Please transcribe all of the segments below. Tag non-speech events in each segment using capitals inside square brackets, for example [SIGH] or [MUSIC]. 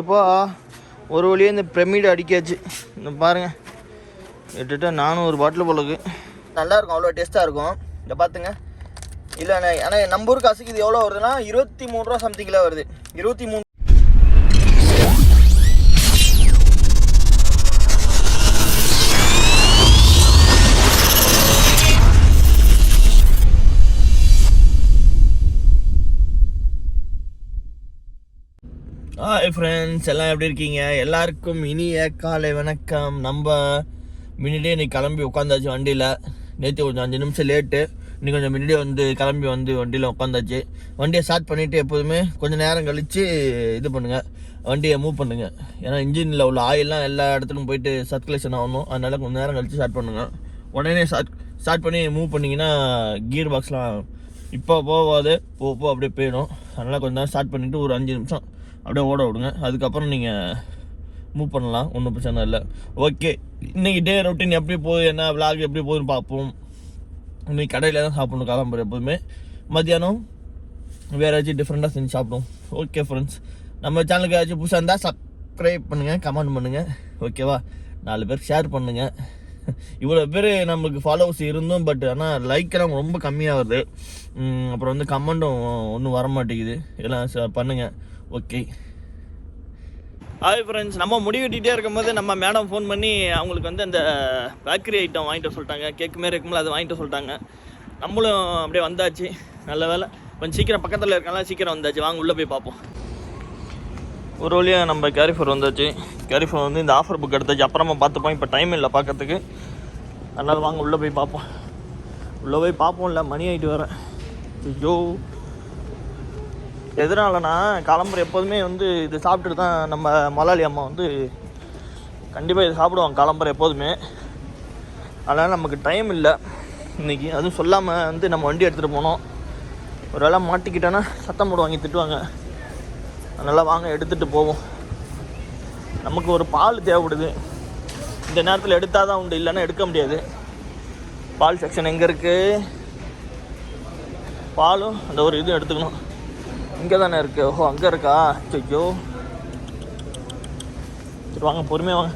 இப்போ ஒரு வழியாக இந்த பிரமிடு அடிக்காச்சு. இந்த பாருங்கள் எட்டுட்டா நானும் ஒரு பாட்டில் போலக்கு நல்லாயிருக்கும் அவ்வளோ டேஸ்ட்டாக இருக்கும். இதை பார்த்துங்க இல்லைண்ணே ஆனால் நம்ம ஊருக்கு அசுக்கு இது எவ்வளோ வருதுன்னா இருபத்தி மூணு ரூபா சம்திங்கில் வருது. இருபத்தி மூணு ஹாய் ஃப்ரெண்ட்ஸ் எல்லாம் எப்படி இருக்கீங்க? எல்லாருக்கும் இனிய காலை வணக்கம். நம்ம முன்னாடியே இன்னைக்கு கிளம்பி உட்காந்தாச்சு வண்டியில். நேற்று கொஞ்சம் அஞ்சு நிமிஷம் லேட்டு இன்னைக்கு கொஞ்சம் முன்னாடியே வந்து கிளம்பி வந்து வண்டியில் உட்காந்தாச்சு. வண்டியை ஸ்டார்ட் பண்ணிவிட்டு எப்போதுமே கொஞ்சம் நேரம் கழித்து இது பண்ணுங்கள் வண்டியை மூவ் பண்ணுங்கள் ஏன்னா இன்ஜினில் உள்ள ஆயில்லாம் எல்லா இடத்துலையும் போயிட்டு சர்க்குலேஷன் ஆகணும். அதனால கொஞ்சம் நேரம் கழித்து ஸ்டார்ட் பண்ணுங்கள் உடனே ஸ்டார்ட் ஸ்டார்ட் பண்ணி மூவ் பண்ணிங்கன்னா கீர் பாக்ஸ்லாம் இப்போ போகாது. போ போ அப்படியே போயிடும். அதனால் கொஞ்சம் நேரம் ஸ்டார்ட் பண்ணிவிட்டு ஒரு அஞ்சு நிமிஷம் அப்படியே ஓட விடுங்க. அதுக்கப்புறம் நீங்கள் மூவ் பண்ணலாம். ஒன்றும் பிரச்சனை இல்லை. ஓகே இன்றைக்கி டே ரொட்டீன் எப்படி போகுது என்ன விளாக் எப்படி போகுதுன்னு பார்ப்போம். இன்னைக்கு கடையில் தான் சாப்பிடணும் காலம்பரம் எப்போதுமே. மத்தியானம் வேறு ஏதாச்சும் டிஃப்ரெண்ட்டாக செஞ்சு சாப்பிடுவோம். ஓகே ஃப்ரெண்ட்ஸ் நம்ம சேனலுக்கு ஏதாச்சும் புதுசாக இருந்தால் சப்ஸ்கிரைப் பண்ணுங்கள் கமெண்ட் பண்ணுங்கள் ஓகேவா நாலு பேர் ஷேர் பண்ணுங்கள் [LAUGHS] இவ்வளோ பேர் நம்மளுக்கு ஃபாலோவர்ஸ் இருந்தும் பட் ஆனால் லைக்கெல்லாம் ரொம்ப கம்மியாக வருது அப்புறம் வந்து கமெண்ட்டும் ஒன்றும் வர மாட்டேங்குது எல்லாம் ச- பண்ணுங்கள் ஓகே ஹாய் ஃப்ரெண்ட்ஸ் நம்ம முடிவெட்டிகிட்டே இருக்கும்போது நம்ம மேடம் ஃபோன் பண்ணி அவங்களுக்கு வந்து அந்த பேக்கரி ஐட்டம் வாங்கிட்டு சொல்லிட்டாங்க. கேக் மாரி இருக்கும்போது அது வாங்கிட்டு சொல்லிட்டாங்க. நம்மளும் அப்படியே வந்தாச்சு. நல்ல வேலை. கொஞ்சம் சீக்கிரம் பக்கத்தில் இருக்கலாம் சீக்கிரம் வந்தாச்சு. வாங்க உள்ளே போய் பார்ப்போம். ஒரு வழியாக நம்ம கேரிஃபர் வந்தாச்சு. கேரிஃபர் வந்து இந்த ஆஃபர் புக் எடுத்தாச்சு. அப்புறமா பார்த்துப்போம். இப்போ டைம் இல்லை பார்க்கறதுக்கு. அதனால் வாங்க உள்ளே போய் பார்ப்போம். உள்ளே போய் பார்ப்போம் இல்லை மணி ஆகிட்டு வரேன் ஐயோ. எதனாலனா கிளம்புற எப்போதுமே வந்து இது சாப்பிட்டுட்டு தான் நம்ம மலாளி அம்மா வந்து கண்டிப்பாக இது சாப்பிடுவாங்க கிளம்புற எப்போதுமே. அதனால் நமக்கு டைம் இல்லை. இன்றைக்கி அதுவும் சொல்லாமல் வந்து நம்ம வண்டி எடுத்துகிட்டு போனோம். ஒரு வேளை மாட்டிக்கிட்டோன்னா சத்தம் போடுவாங்க திட்டுவாங்க. அதனால் வாங்க எடுத்துகிட்டு போவோம். நமக்கு ஒரு பால் தேவைப்படுது. இந்த நேரத்தில் எடுத்தால் தான் உண்டு இல்லைன்னா எடுக்க முடியாது. பால் செக்ஷன் எங்கே இருக்குது பாலும் அந்த ஒரு இதுவும் எடுத்துக்கணும். இங்கே தானே இருக்குது ஓஹோ அங்கே இருக்கா? ஐயோ சரி வாங்க பொறுமையாக வாங்க.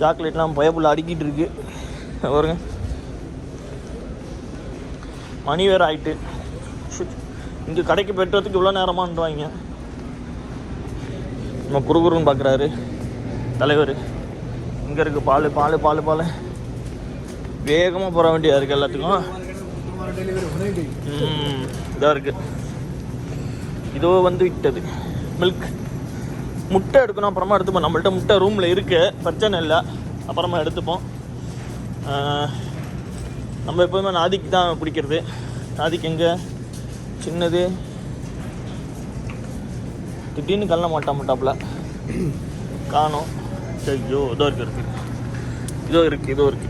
சாக்லேட்லாம் பயப்புள்ள அடிக்கிட்டு இருக்கு. பாருங்க. மணி வேறு ஆகிட்டு இங்கே கடைக்கு பெற்றதுக்கு இவ்வளோ நேரமான்றாங்க. நம்ம குறுகுறுன்னு பார்க்குறாரு. தலைவர் இங்கே இருக்குது பால் பால் பால் பால். வேகமாக போகிற வேண்டியதாக இருக்குது எல்லாத்துக்கும். இதாக இருக்குது இதோ வந்து விட்டது. மில்க். முட்டை எடுக்கணும் அப்புறமா எடுத்துப்போம். நம்மள்ட்ட முட்டை ரூமில் இருக்குது பிரச்சனை இல்லை. அப்புறமா எடுத்துப்போம். நம்ம எப்போதுமே நாதிக்கு தான் பிடிக்கிறது. நாதிக்கு எங்கே? சின்னது. திடீர்னு கல்ல மாட்டா மாட்டாப்புல. காணோம். ஐயோ இதோ இருக்கு இருக்கு. இதோ இருக்கு இதோ இருக்கு.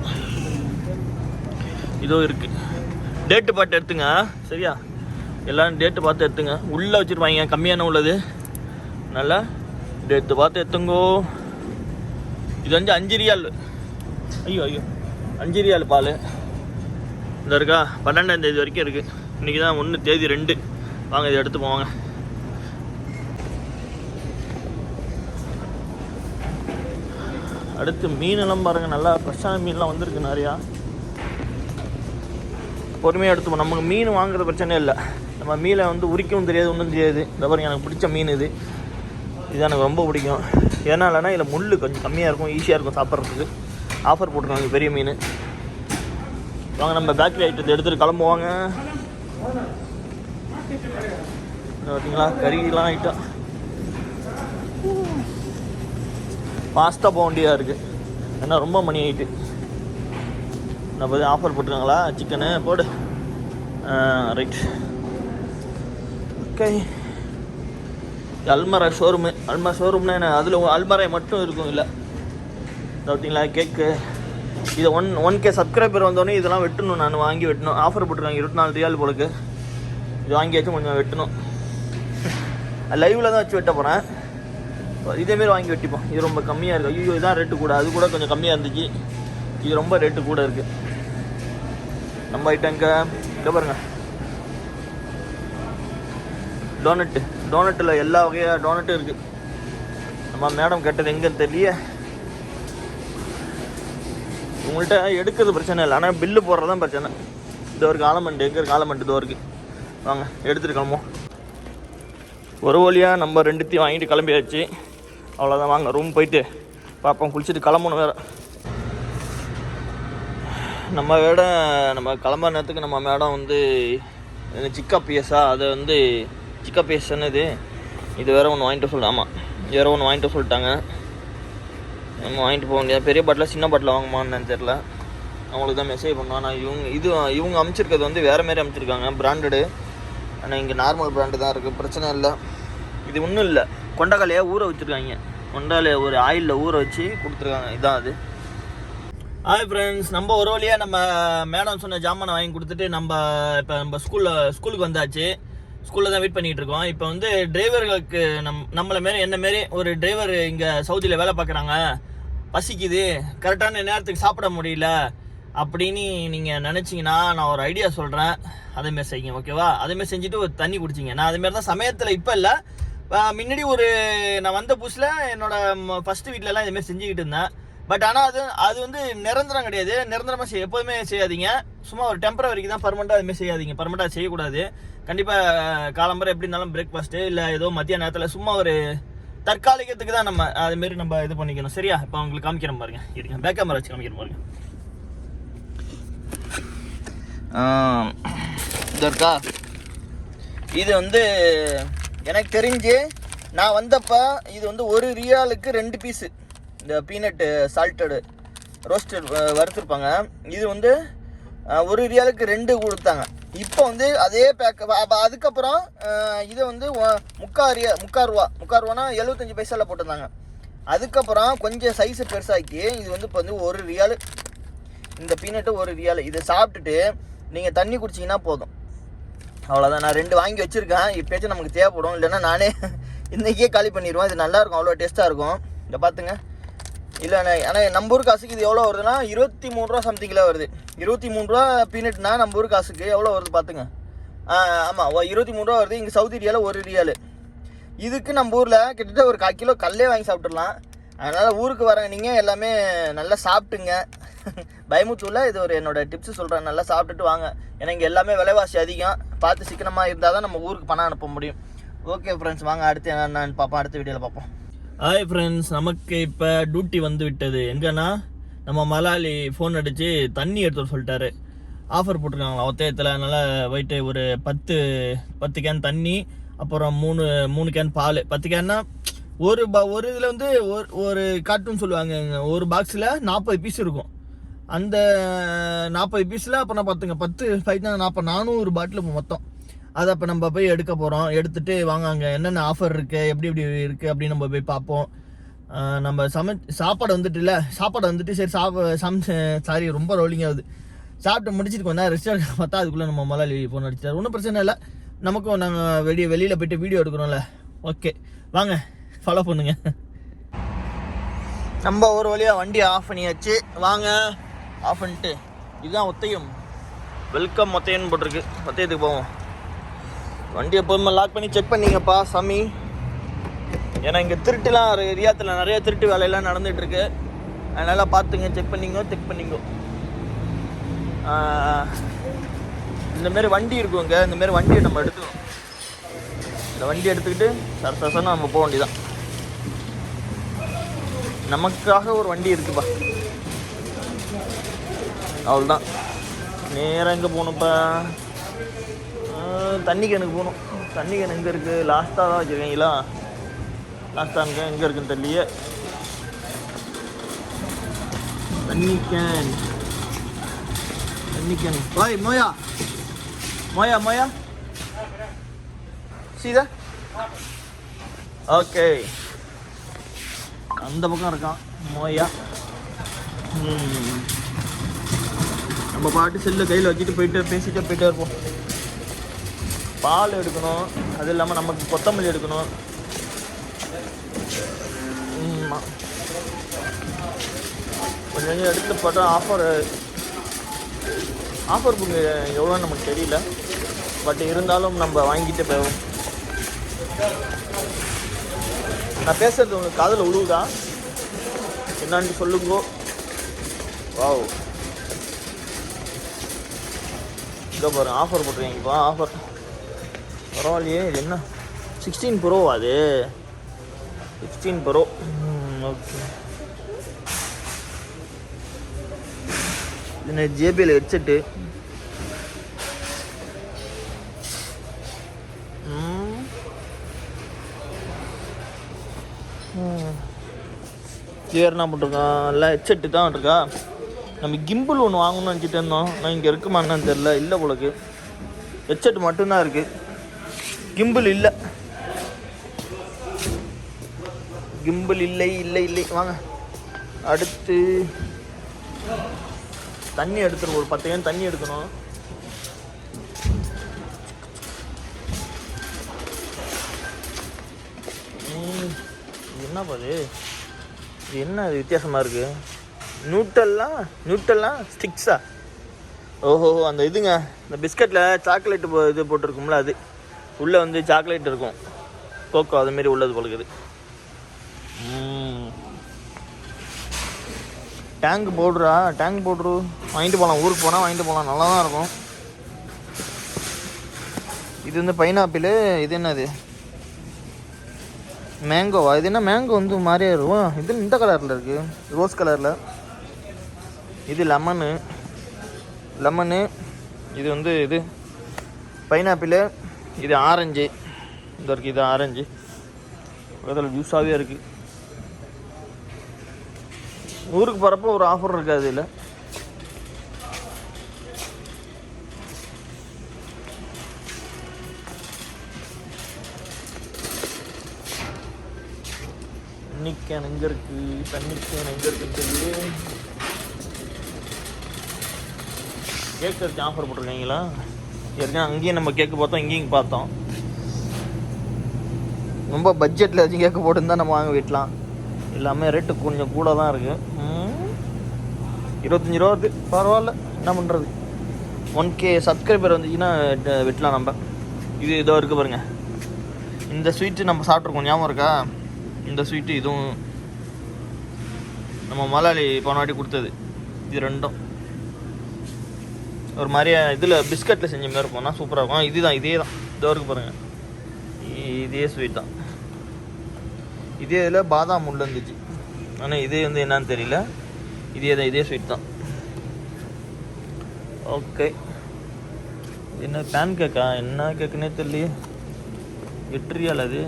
இதோ இருக்கு. டேட்டு பார்த்து எடுத்துங்க சரியா? எல்லாம் டேட்டு பார்த்து எடுத்துங்க. உள்ளே வச்சுருப்பாங்க கம்மியான உள்ளது? நல்லா? டேட்டு பார்த்து எடுத்துங்கோ. இது வந்து அஞ்சு ரியால் ஐயோ ஐயோ. அஞ்சு ரியால் பால். இந்த இருக்கா? பன்னெண்டாம் தேதி வரைக்கும் இருக்குது இன்றைக்கி தான் ஒன்று தேதி ரெண்டு. வாங்க இதை எடுத்து போவாங்க அடுத்து மீனெல்லாம் பாருங்கள் நல்லா ஃப்ரெஷ்ஷான மீன்லாம் வந்திருக்கு நிறையா. பொறுமையாக எடுத்துப்போம். நமக்கு மீன் வாங்குறது பிரச்சனை இல்லை. நம்ம மீனை வந்து உரிக்கவும் தெரியாது ஒன்றும் தெரியாது. இந்த பாருங்க எனக்கு பிடிச்ச மீன் இது. இது எனக்கு ரொம்ப பிடிக்கும். ஏன்னா இல்லைனா இதில் முள் கொஞ்சம் கம்மியாக இருக்கும் ஈஸியாக இருக்கும் சாப்பிட்றதுக்கு. ஆஃபர் போட்டிருக்காங்க பெரிய மீன். வாங்க நம்ம பேக்கரி ஐட்டத்தை எடுத்துகிட்டு கிளம்புவாங்க. பார்த்தீங்களா கறிலாம் ஐட்டம் ஃபாஸ்ட்டாக போக வேண்டியதாக இருக்குது ஏன்னா ரொம்ப மணி ஆகிட்டு நான் பார்த்து ஆஃபர் போட்டிருக்காங்களா? சிக்கனு போடு. Right okay Almara showroom Almara ஷோரூம்னா என்ன? அதில் அல்மரை மட்டும் இருக்கும் இல்லை. பார்த்தீங்களா கேக்கு இது ஒன் ஒன் கே சப்ஸ்கிரைபர் வந்தோடனே இதெல்லாம் வெட்டணும். நான் வாங்கி வெட்டணும். ஆஃபர் போட்டிருக்காங்க. இருபத்தி நாலு ரியால் போலுக்கு. இது வாங்கியாச்சும் கொஞ்சம் வெட்டணும். லைவில் தான் வச்சு வெட்ட போகிறேன் இதேமாரி வாங்கி வெட்டிப்போம். இது ரொம்ப கம்மியாக இருக்குது ஐயோ இதான் ரேட்டு கூட. அது கூட கொஞ்சம் கம்மியாக இருந்துச்சு. இது ரொம்ப ரேட்டு கூட இருக்குது நம்ம ஐட்டங்க இங்கே பாருங்க. டோனட்டு டோனட்டில் எல்லா வகையாக டோனட்டும் இருக்குது நம்ம மேடம் கேட்டது எங்கேன்னு தெரியல. உங்கள்கிட்ட எடுக்கிறது பிரச்சனை இல்லை. ஆனால் பில்லு போடுறது தான் பிரச்சனை. இது ஒரு காலமெண்ட் எங்கே இருக்கு காலமெண்ட் இதோ இருக்குது வாங்க எடுத்துட்டு கிளம்புவோம். ஒரு வழியாக நம்ம ரெண்டுத்தையும் வாங்கிட்டு கிளம்பியாச்சு. அவ்வளோதான் வாங்க ரூம் போயிட்டு பார்ப்போம் குளிச்சுட்டு கிளம்பணும் வேறு. நம்ம இடம் நம்ம கிளம்புற நேரத்துக்கு நம்ம மேடம் வந்து சிக்கா பிஎஸ்ஸா அது வந்து சிக்கா பிஎஸ் என்னது? இது வேற ஒன்று வாங்கிட்டு சொல்ல ஆமாம் வேற ஒன்று வாங்கிட்டு சொல்லிட்டாங்க. நம்ம வாங்கிட்டு போக முடியாது பெரிய பாட்டில் சின்ன பாட்டில் வாங்குமான்னு தெரில அவங்களுக்கு தான் மெசேஜ் பண்ணுவோம் ஆனால் இவங்க இது இவங்க அமைச்சிருக்கிறது வந்து வேறு மாரி அமைச்சிருக்காங்க பிராண்டடு ஆனால் இங்கே நார்மல் பிராண்டு தான் இருக்குது பிரச்சனை இல்லை. இது ஒன்றும் இல்லை. கொண்டக்காலையை ஊற வச்சுருக்காங்க. கொண்டக்கடலையை ஒரு ஆயிலில் ஊற வச்சு கொடுத்துருக்காங்க. இதான் அது. ஹாய் ஃப்ரெண்ட்ஸ் நம்ம ஒரு வழியாக நம்ம மேடம் சொன்ன ஜாமானை வாங்கி கொடுத்துட்டு நம்ம இப்போ நம்ம ஸ்கூலில் ஸ்கூலுக்கு வந்தாச்சு. ஸ்கூலில் தான் வெயிட் பண்ணிகிட்டு இருக்கோம். இப்போ வந்து டிரைவர்களுக்கு நம் நம்மளை மாரி என்ன மாரி ஒரு டிரைவர் இங்கே சவுதியில் வேலை பார்க்குறாங்க. பசிக்குது. கரெக்டான நேரத்துக்கு சாப்பிட முடியல. அப்படின்னு நீங்கள் நினச்சிங்கன்னா நான் ஒரு ஐடியா சொல்கிறேன் அதேமாரி செய்யுங்க ஓகேவா அதேமாரி செஞ்சுட்டு ஒரு தண்ணி குடிச்சிங்க. நான் அதேமாரி தான் சமயத்தில் இப்போ இல்லை. முன்னாடி ஒரு நான் வந்த புதுசில் என்னோட ஃபஸ்ட்டு வீட்டிலலாம் இதுமாரி செஞ்சுக்கிட்டு இருந்தேன் பட் ஆனால் அது அது வந்து நிரந்தரம் கிடையாது. நிரந்தரமாக செய்ய எப்போதுமே செய்யாதீங்க. சும்மா ஒரு டெம்பரவரிக்கு தான் பர்மனெண்ட்டாக அதுமாரி செய்யாதீங்க. பர்மனெண்ட்டாக செய்யக்கூடாது. கண்டிப்பாக காலம்பரம் எப்படி இருந்தாலும் பிரேக்ஃபாஸ்ட்டு இல்லை ஏதோ மத்திய நேரத்தில் சும்மா ஒரு தற்காலிகத்துக்கு தான் நம்ம அதுமாரி நம்ம இது பண்ணிக்கணும். சரியா? இப்போ அவங்களுக்கு காமிக்கிறோம் பாருங்க. இருங்க பேக் கேமரா வச்சு காமிக்கிறோம் பாருங்க. இது இது வந்து எனக்கு தெரிஞ்சு நான் வந்தப்போ இது வந்து ஒரு ரியாலுக்கு ரெண்டு பீஸு இந்த பீனட்டு சால்ட்டடு ரோஸ்டட் வறுத்துருப்பாங்க. இது வந்து ஒரு ரியாலுக்கு ரெண்டு கொடுத்தாங்க. இப்போ வந்து அதே பேக் அதுக்கப்புறம் இதை வந்து முக்கால் ரியா முக்கா ரூபா முக்கா ரூபானா எழுபத்தஞ்சு பைசாவில் போட்டிருந்தாங்க. அதுக்கப்புறம் கொஞ்சம் சைஸை பெருசாக்கி இது வந்து இப்போ வந்து ஒரு ரியாலு இந்த பீனட்டு ஒரு ரியாலு. இதை சாப்பிட்டுட்டு நீங்கள் தண்ணி குடிச்சிங்கன்னா போதும். அவ்வளோதான் நான் ரெண்டு வாங்கி வச்சுருக்கேன். இப்போயாச்சும் நமக்கு தேவைப்படும். இல்லைன்னா நானே இன்றைக்கே காலி பண்ணிடுவேன். இது நல்லாயிருக்கும் அவ்வளோ டேஸ்ட்டாக இருக்கும். இதை பார்த்துங்க இல்லை ஆனால் நம்ம ஊர் காசுக்கு இது எவ்வளோ வருதுன்னா இருபத்தி மூணு ரூபா சம்திங்கில் வருது. இருபத்தி மூணு ரூபா பீனட்னா நம்ம ஊர் காசுக்கு எவ்வளோ வருது பார்த்துங்க ஆமாம் இருபத்தி மூணு ரூபா வருது. இங்கே சவுதி ரியால் ஒரு ரியால் இதுக்கு நம்ம ஊரில் கிட்டத்தட்ட ஒரு கால் கிலோ கல்லே வாங்கி சாப்பிட்றலாம் அதனால் ஊருக்கு வர நீங்கள் எல்லாமே நல்லா சாப்பிட்டுங்க. பயமுச்சு இல்லை இது ஒரு என்னோட டிப்ஸ் சொல்கிறேன் நல்லா சாப்பிட்டுட்டு வாங்க. ஏன்னா இங்கே எல்லாமே விலைவாசி அதிகம். பார்த்து சிக்கனமாக இருந்தால் தான் நம்ம ஊருக்கு பணம் அனுப்ப முடியும். ஓகே ஃப்ரெண்ட்ஸ் வாங்க அடுத்து என்னென்னு பார்ப்போம். அடுத்த வீடியோவில் பார்ப்போம். ஹாய் ஃப்ரெண்ட்ஸ் நமக்கு இப்போ டியூட்டி வந்து விட்டது. எங்கன்னா நம்ம மலாலி ஃபோன் அடித்து தண்ணி எடுத்து சொல்லிட்டாரு. ஆஃபர் போட்டிருக்காங்களா? ஒத்தையத்தில் அதனால் போயிட்டு ஒரு பத்து பத்து கேன் தண்ணி அப்புறம் மூணு மூணு கேன் பால். பத்து கேன்னா ஒரு ப ஒரு இதில் வந்து ஒரு ஒரு கார்ட்டூன் சொல்லுவாங்க. ஒரு பாக்ஸில் நாற்பது பீஸ் இருக்கும். அந்த நாற்பது பீஸில் அப்போ நான் பார்த்துங்க பத்து ஃபைவ் நாற்பது நானூறு பாட்டில் மொத்தம். அதை அப்போ நம்ம போய் எடுக்க போகிறோம் எடுத்துட்டு வாங்க அங்கே என்னென்ன ஆஃபர் இருக்குது எப்படி எப்படி இருக்குது அப்படின்னு நம்ம போய் பார்ப்போம். நம்ம சமை சாப்பாடு வந்துட்டு இல்லை சாப்பாடு வந்துட்டு சரி சாப்பா சம் சாரி ரொம்ப ரோலிங் ஆகுது. சாப்பிட்டு முடிச்சிட்டு கொஞ்ச ரெஸ்டாரண்ட் பார்த்தா அதுக்குள்ளே நம்ம முதலாளி ஃபோன் அடிச்சிட்டாரு. ஒன்றும் பிரச்சனை இல்லை. நமக்கும் நாங்கள் வெளியே வெளியில் போயிட்டு வீடியோ எடுக்கிறோம்ல. ஓகே வாங்க ஃபாலோ பண்ணுங்கள் நம்ம ஒரு வழியாக வண்டி ஆஃப் பண்ணியாச்சு. வாங்க. ஆஃப் பண்ணிட்டு இதுதான் ஒத்தையம் வெல்கம் ஒத்தையன்னு போட்டிருக்கு. ஒத்தையத்துக்கு போவோம்? வண்டி எப்போதுமே லாக் பண்ணி செக் பண்ணிங்கப்பா சாமி. ஏன்னா இங்கே திருட்டுலாம் ரியாத்தில் நிறைய திருட்டு வேலையெல்லாம் நடந்துட்டு இருக்கு அதனால பார்த்துங்க செக் பண்ணிங்க செக் பண்ணிங்க. ஆஹ், இந்த மாதிரி வண்டி இருக்கும் இங்கே இந்த மாதிரி வண்டியை நம்ம எடுத்துக்கணும். இந்த வண்டி எடுத்துக்கிட்டு சர சரசன்னு நம்ம போக வேண்டியதான் நமக்காக ஒரு வண்டி இருக்குப்பா. அவ்வளோதான் நேராக எங்கே போகணும்ப்பா? தண்ணி கேனுக்கு போகணும். தண்ணி கேன் எங்கே இருக்குது லாஸ்ட்டாக தான் வச்சுருக்கீங்களா லாஸ்ட்டாக அங்கே எங்கே இருக்குன்னு தெரியலையே தண்ணி கேன் தண்ணி கேன் பாய் மோயா. மோயா மோயா? சீதா ஓகே அந்த பக்கம் இருக்கான். மோயா. ம். நம்ம பாட்டு செல்லு கையில் வச்சுட்டு போயிட்டு பேசிட்டு போயிட்டே இருப்போம். பால் எடுக்கணும். அது இல்லாமல் நமக்கு கொத்தமல்லி எடுக்கணும். கொஞ்சம் எடுத்து பார்த்தா ஆஃபர் ஆஃபர் புக்கு எவ்வளோன்னு நமக்கு தெரியல. பட் இருந்தாலும் நம்ம வாங்கிட்டு போவோம். நான் பேசுறது உங்களுக்கு காதில் உழுவுதா? என்னான்னு சொல்லுங்கோ. வாவ் இதோ பாருங்க ஆஃபர் போட்டிருக்கீங்கப்பா ஆஃபர் பரவாயில்லையே இது என்ன? சிக்ஸ்டீன் ப்ரோ அது? சிக்ஸ்டீன் ப்ரோ ஓகே இது ஜேபிஎல் ஹெட்செட்டு வேறு என்ன பண்ணிருக்கான் எல்லாம் ஹெட்செட்டு தான் இருக்கா? நம்ம கிம்பிள் ஒன்று வாங்கணும்னு நினச்சிட்டு இருந்தோம். நான் இங்கே இருக்குமான்னு என்னன்னு தெரில இல்லை உங்களுக்கு ஹெட்செட் மட்டும்தான் இருக்குது கிம்பிள் இல்லை. கிம்பிள் இல்லை இல்லை இல்லை. வாங்க. அடுத்து தண்ணி எடுத்துரும் ஒரு பத்து ஏன் தண்ணி எடுக்கணும். என்ன பாது? இது என்ன இது வித்தியாசமாக இருக்குது நியூட்டல்லாம் நியூட்டல்லாம் ஸ்டிக்ஸா ஓஹோ அந்த இதுங்க. இந்த பிஸ்கட்டில் சாக்லேட் இது போட்டிருக்கும்ல அது. உள்ளே வந்து சாக்லேட் இருக்கும். கோகோ அதுமாரி உள்ளது போல இருக்குது. டேங்க் பவுட்ரா டேங்க் பவுட்ரு வாங்கிட்டு போகலாம் ஊருக்கு போனால் வாங்கிட்டு போகலாம் நல்லா தான் இருக்கும். இது வந்து பைனாப்பிள் இது என்னது? மேங்கோவா இது என்ன மேங்கோ வந்து மாதிரியே இருக்கும்? இது இந்த கலரில் இருக்குது ரோஸ் கலரில் இது லெமனு. லெமனு இது வந்து இது பைனாப்பிள் இது ஆரஞ்சு. இந்த இருக்குது இது ஆரஞ்சு. பக்கத்தில் ஜூஸாகவே இருக்குது ஊருக்கு போகிறப்போ ஒரு ஆஃபர் இருக்காது இதில். தண்ணிக்கேன் எங்கே இருக்குது தண்ணிக்கேன் எங்கே இருக்குன்னு தெரியுது. கேக் வச்சு ஆஃபர் போட்டிருக்கீங்களா ஏற்கனவே அங்கேயும் நம்ம கேக்கு பார்த்தோம் இங்கேயும் பார்த்தோம். ரொம்ப பட்ஜெட்டில் வச்சு கேக்கு போட்டுருந்தா நம்ம வாங்க வீட்டலாம் எல்லாமே ரேட்டு கொஞ்சம் கூட தான் இருக்குது இருபத்தஞ்சி ரூபா வருது. பரவாயில்ல. என்ன பண்ணுறது ஒன் கே சப்ஸ்கிரைபர் வந்துச்சுன்னா ட- வெட்டலாம் நம்ம. இது இதோ இருக்குது பாருங்க. இந்த ஸ்வீட்டு நம்ம சாப்பிட்ருக்கோம். ஞாபகம் இருக்கா? இந்த ஸ்வீட்டு இதுவும் நம்ம மலாலி போன வாட்டி கொடுத்தது. இது ரெண்டும். ஒரு மாதிரியே இதில் பிஸ்கட்டில் செஞ்ச மாதிரி இருப்போம்னா சூப்பராக இருக்கும். இதுதான் இதே தான் இதோ இருக்கு பாருங்கள் இதே ஸ்வீட் தான். இதே இதில் பாதாம் உள்ள இருந்துச்சு. ஆனால் இதே வந்து என்னன்னு தெரியல. இதே தான் இதே ஸ்வீட் தான். ஓகே என்ன பேன் கேக்கா என்ன கேக்குன்னே தெரியலையே. வெற்றியால் அது.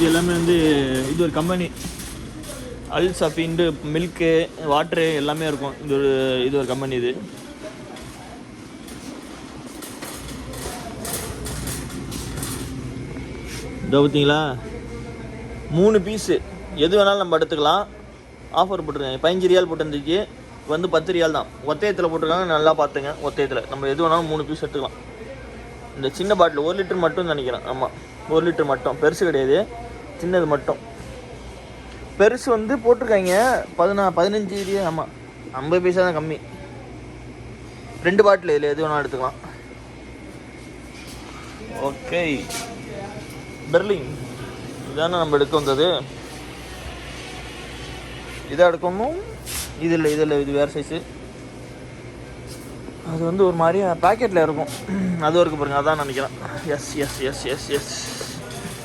இது எல்லாமே வந்து இது ஒரு கம்பெனி அல் சஃபின்ட்டு மில்க்கு வாட்ரு எல்லாமே இருக்கும். இது ஒரு இது ஒரு கம்பெனி இது. இதோ பார்த்தீங்களா மூணு பீஸு எது வேணாலும் நம்ம எடுத்துக்கலாம். ஆஃபர் போட்டிருக்காங்க. பதினஞ்சு ரியால் போட்டிருந்துச்சு. வந்து பத்து ரியால் தான். ஒத்தையத்தில் போட்டிருக்காங்க. நல்லா பார்த்துங்க ஒத்தையத்தில். நம்ம எது வேணாலும் மூணு பீஸ் எடுத்துக்கலாம். இந்த சின்ன பாட்டில் ஒரு லிட்டர் மட்டும் நினைக்கிறேன். ஆமாம் ஒரு லிட்டர் மட்டும். பெருசு கிடையாது. சின்னது மட்டும். பெருசு வந்து போட்டிருக்காங்க. பதினா பதினஞ்சு ரியா ஆமாம் ஐம்பது பைசா தான் கம்மி. ரெண்டு பாட்டில் இதில் எது வேணாலும் எடுத்துக்கலாம். ஓகே. பெர்லின். இதானே நம்ம எடுக்க வந்தது. இதை எடுக்கணும். இது இல்லை இது இல்லை இது வேறு சைஸு அது வந்து ஒரு மாதிரி பாக்கெட்டில் இருக்கும். அது இருக்கு பாருங்க அதான் நினைக்கிறேன். Yes yes yes yes yes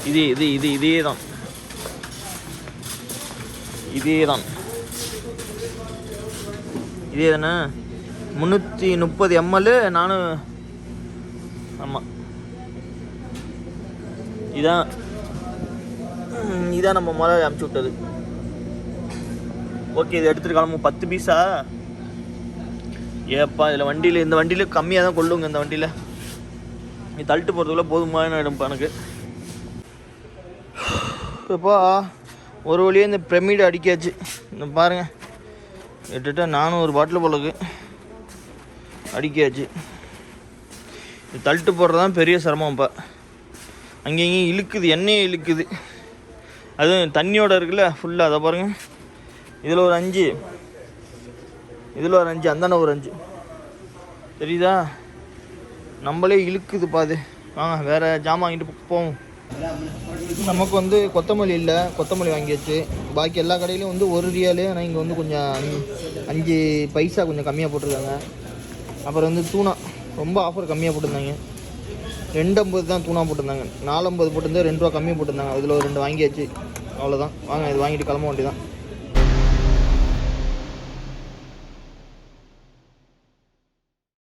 இது இது இது இதே தான் இதே தான் இதே தானே முந்நூற்றி முப்பது எம்எல் நானும் ஆமாம் இதான் இதான் நம்ம முதல்ல அமுச்சு விட்டது. ஓகே இது எடுத்துருக்காலும் பத்து பீஸா ஏப்பா இதில் வண்டியில் இந்த வண்டியில் கம்மியாக தான் கொள்ளுங்க இந்த வண்டியில். நீ தள்ளிட்டு போகிறதுக்குள்ளே போதுமான இடம்ப்பா எனக்கு. இப்போ ஒரு வழியாக இந்த பிரமிடு அடிக்காச்சு. இந்த பாருங்கள் கிட்டத்தட்ட நானூறு பாட்டில் போலக்கு அடிக்காச்சு. இது தள்ளிட்டு போடுறது தான் பெரிய சிரமம் இப்போ. அங்கேயும் இழுக்குது எண்ணெயை இழுக்குது. அதுவும் தண்ணியோட இருக்குல்ல ஃபுல்லாக அதை பாருங்கள் இதில் ஒரு அஞ்சு. இதில் ஒரு அஞ்சு அந்தாண்ட ஒரு அஞ்சு. தெரியுதா? நம்மளே இழுக்குது பாது வாங்க வேறு ஜாமான் வாங்கிட்டு போவோம். நமக்கு வந்து கொத்தமல்லி இல்லை கொத்தமல்லி வாங்கியாச்சு. பாக்கி எல்லா கடையிலையும் வந்து ஒரு ரியாலு ஆனால் இங்கே வந்து கொஞ்சம் அஞ்சு- அஞ்சு பைசா கொஞ்சம் கம்மியாக போட்டிருக்காங்க. அப்புறம் வந்து தூணா ரொம்ப ஆஃபர் கம்மியாக போட்டிருந்தாங்க. ரெண்டு ஐம்பது தான் தூணா போட்டிருந்தாங்க. நாலு ஐம்பது போட்டிருந்தா ரெண்டு ரூபா கம்மியாக போட்டிருந்தாங்க. அதில் ஒரு ரெண்டு வாங்கியாச்சு. அவ்வளோதான் வாங்க இது வாங்கிட்டு கிளம்ப வேண்டியதான்